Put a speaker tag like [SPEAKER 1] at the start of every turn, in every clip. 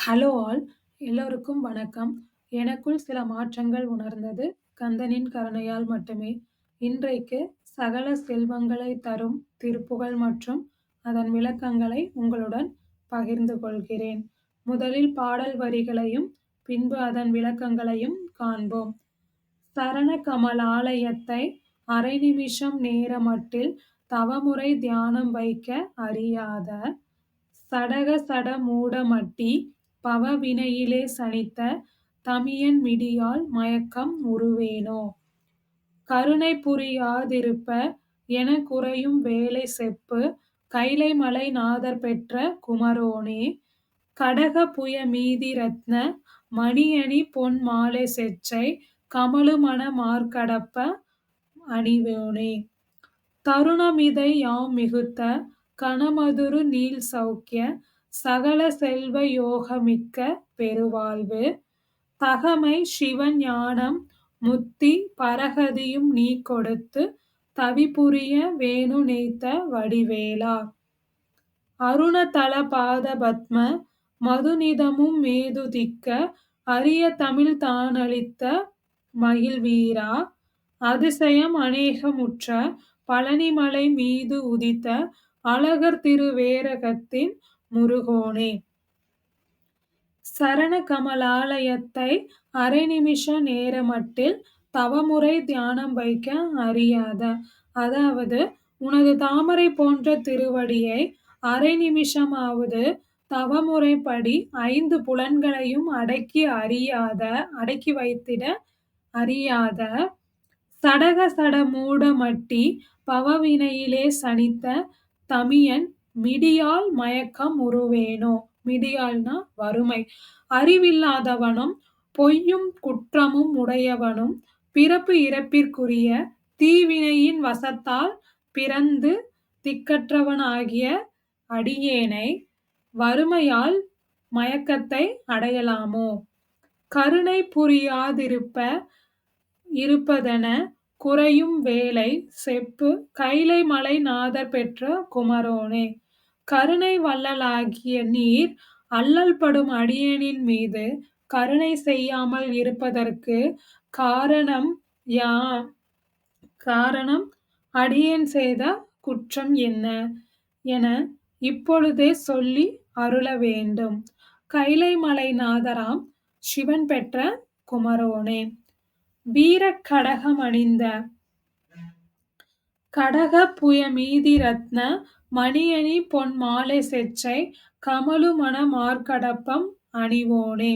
[SPEAKER 1] Hello all எல்லோருக்கும் வணக்கம். எனக்குள் சில மாற்றங்கள் உணர்ந்தது. கந்தனின் கருணையால் மட்டுமே. இன்றைக்கு சகல செல்வங்களை தரும் திருப்புகழ் மற்றும் அதன் விளக்கங்களை உங்களுடன் பகிர்ந்து கொள்கிறேன். முதலில் பாடல் வரிகளையும் பின்பு அதன் விளக்கங்களையும் காண்போம். சரண கமலாலயத்தை அரை நிமிஷம் நேரமட்டில் தவமுறை தியானம் வைக்க அறியாத சடக சட மூடமட்டி பவவினையிலே சனித்த தமியன் மிடியால் மயக்கம் உருவேனோ? கருணை புரியாதிருப்ப என குறையும் வேலை செப்பு கைலைமலை நாதர் பெற்ற குமரோனே? கடக புய மீதி ரத்ன மணியணி பொன் மாலை செச்சை கமலுமண மார்க்கடப்ப அணிவேனே? தருணமிதை யாம் மிகுத்த கணமதுரு நீல் சௌக்கிய சகல செல்வ யோகமிக்க பெருவாழ்வு. தகமை சிவன் ஞானம் முத்தி பரகதியும் நீ கொடுத்து தவிபுரிய வேணு நெய்த்த வடிவேலா. அருணதல பாத பத்ம மதுநிதமும் மேதுதிக்க அரிய தமிழ் தானளித்த மகிழ் வீரா அதிசயம் அநேகமுற்ற பழனிமலை மீது உதித்த அழகர் திருவேரகத்தின் முருகோனே. சரண கமலாலயத்தை அரை நிமிஷ நேரமட்டில் தவமுறை தியானம் வைக்க அறியாத அதாவது உனது தாமரை போன்ற திருவடியை அரை நிமிஷமாவது தவமுறைப்படி ஐந்து புலன்களையும் அடக்கி அறியாத அடக்கி வைத்திட அறியாத சடக சட மூடமட்டி பவவினையிலே சனித்த தமியன் மிடியால் மயக்கம் உருவேனோ? மிடியால்னா வறுமை. அறிவில்லாதவனும் பொய்யும் குற்றமும் உடையவனும் பிறப்பு இறப்பிற்குரிய தீவினையின் வசத்தால் பிறந்து திக்கற்றவனாகிய அடியேனை வறுமையால் மயக்கத்தை அடையலாமோ? கருணை புரியாதிருப்ப இருப்பதென குறையும் வேலை செப்பு கைலை மலை நாதர் பெற்ற குமரோனே. கருணை வள்ளலாகிய நீர் அல்லல் படும் அடியேனின் மீது கருணை செய்யாமல் இருப்பதற்கு காரணம் யா காரணம் அடியேன் செய்த குற்றம் என்ன? என இப்பொழுதே சொல்லி அருள வேண்டும். கைலை மலை நாதராம் சிவன் பெற்ற குமரோனே. வீரக் கடகம் அணிந்த கடக புயமீதி ரத்ன மணியணி பொன் மாலை செச்சை கமலுமண மார்க்கடப்பம் அணிவோனே.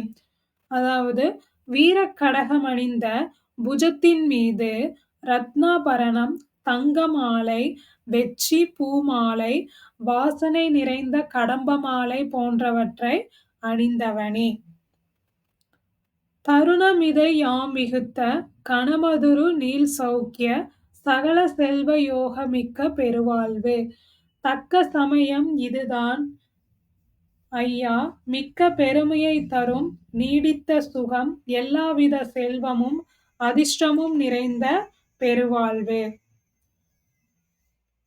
[SPEAKER 1] அதாவது வீரக்கடகம் அணிந்த புஜத்தின் மீது ரத்னாபரணம் தங்க மாலை வெச்சி பூமாலை வாசனை நிறைந்த கடம்ப மாலை போன்றவற்றை அணிந்தவனே. தருணமிதை யாம் மிகுத்த கணமதுரு நீல் சௌக்கிய சகல செல்வ யோகமிக்க பெருவாழ்வு. தக்க சமயம் இதுதான். ஐயா மிக்க பெருமையை தரும் நீடித்த சுகம் எல்லாவித செல்வமும் அதிர்ஷ்டமும் நிறைந்த பெருவாழ்வு.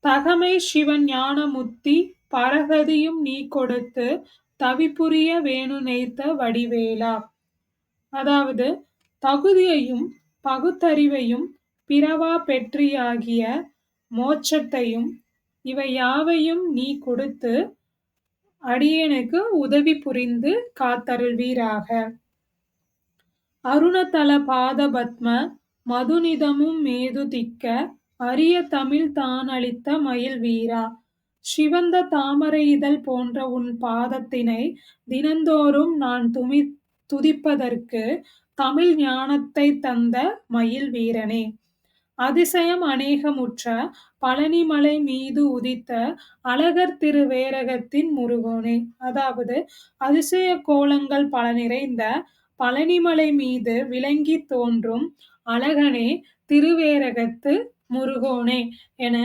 [SPEAKER 1] தகமை சிவன் ஞானமுத்தி பரகதியும் நீ கொடுத்து தவிப்புரிய வேணு நெய்த்த வடிவேலா. அதாவது தகுதியையும் பகுத்தறிவையும் பிறவா பெற்றியாகிய மோட்சத்தையும் இவை யாவையும் நீ கொடுத்து அடியனுக்கு உதவி புரிந்து காத்தருள்வீராக. அருணதல பாதபத்ம மதுனிதமும் மதுநிதமும் மேதுதிக்க அரிய தமிழ் தானளித்த மயில் வீரா சிவந்த தாமரை இதழ் போன்ற உன் பாதத்தினை தினந்தோறும் நான் துமி துதிப்பதற்கு தமிழ் ஞானத்தை தந்த மயில் வீரனே அதிசயம் அநேகமுற்ற பழனிமலை மீது உதித்த அழகர் திருவேரகத்தின் முருகோனே. அதாவது அதிசய கோலங்கள் பல நிறைந்த பழனிமலை மீது விளங்கி தோன்றும் அழகனே திருவேரகத்து முருகோனே என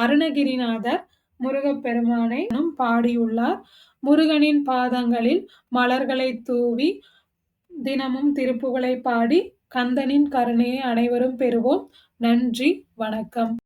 [SPEAKER 1] அருணகிரிநாதர் முருகப்பெருமானை பாடியுள்ளார். முருகனின் பாதங்களில் மலர்களை தூவி தினமும் திருப்புகளை பாடி கந்தனின் கருணையை அனைவரும் பெறுவோம். நன்றி வணக்கம்.